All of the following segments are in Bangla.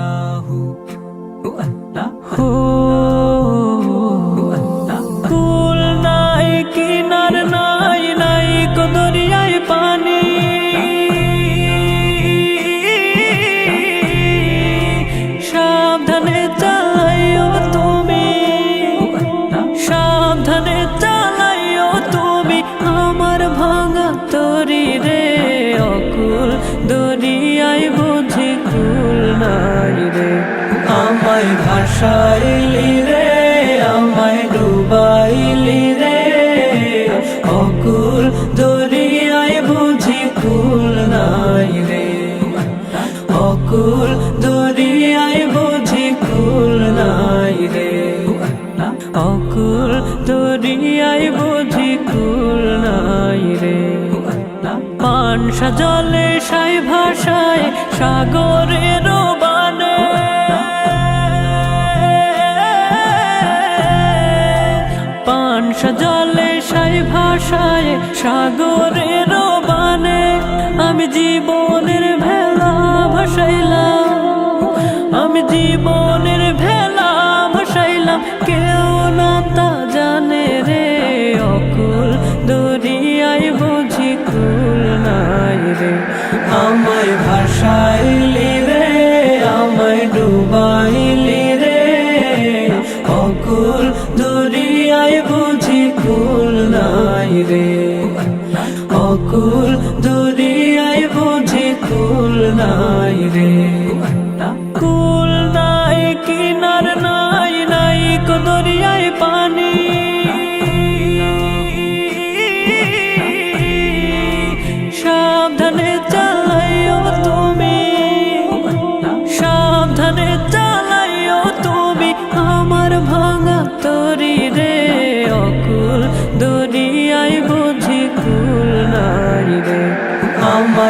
আল্লাহু কুল নাই কিনার নাই নাই কো দরিয়ায় পানি। সাবধানে চালাইও তুমি। সাবধানে চালাইও তুমি। আমার ভাঙা তরি রে অকুল। দরিয়ায় বুঝি কুল নাই। ভাসাইলি রে, আমায় ডুবাইলি রে। অকুল দরিয়ায় বুঝি কুল নাই রে। অকুল দরিয়ায় বুঝি কুল নাই রে। অকুল দরিয়ায় বুঝি কুল নাই রে। পানসা জলে সাই ভাষায় সাগরের জলে সাই ভাষায়, সাগরের বানে আমি জীবনের ভেলা ভাসাইলাম। আমি জীবনের ভেলা ভাসাইলাম। কেউ না তা জানে রে, অকুল দরিয়ায় বুঝি কুল নাই রে। আমায় অকুল দরিয়ায় বুঝি কুল নাই রে।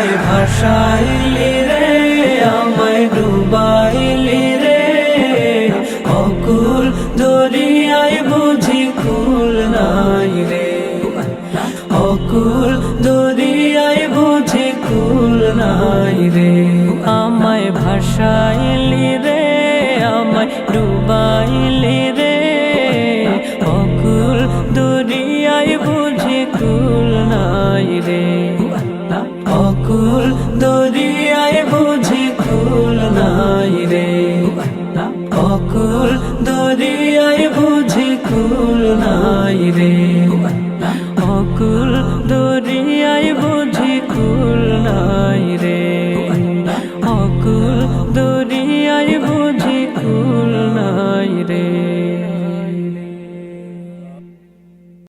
আমায় ভাসাইলি রে, আমায় ডুবাইলি রে। অকুল দরিয়ায় বুঝি কুল নাই রে। অকুল দরিয়ায় বুঝি কুল নাই রে। আমায় ভাসাইলি রে, আমায় ডুবাইলি রে। অকুল দরিয়ায় বুঝি কুল নাই রে। রে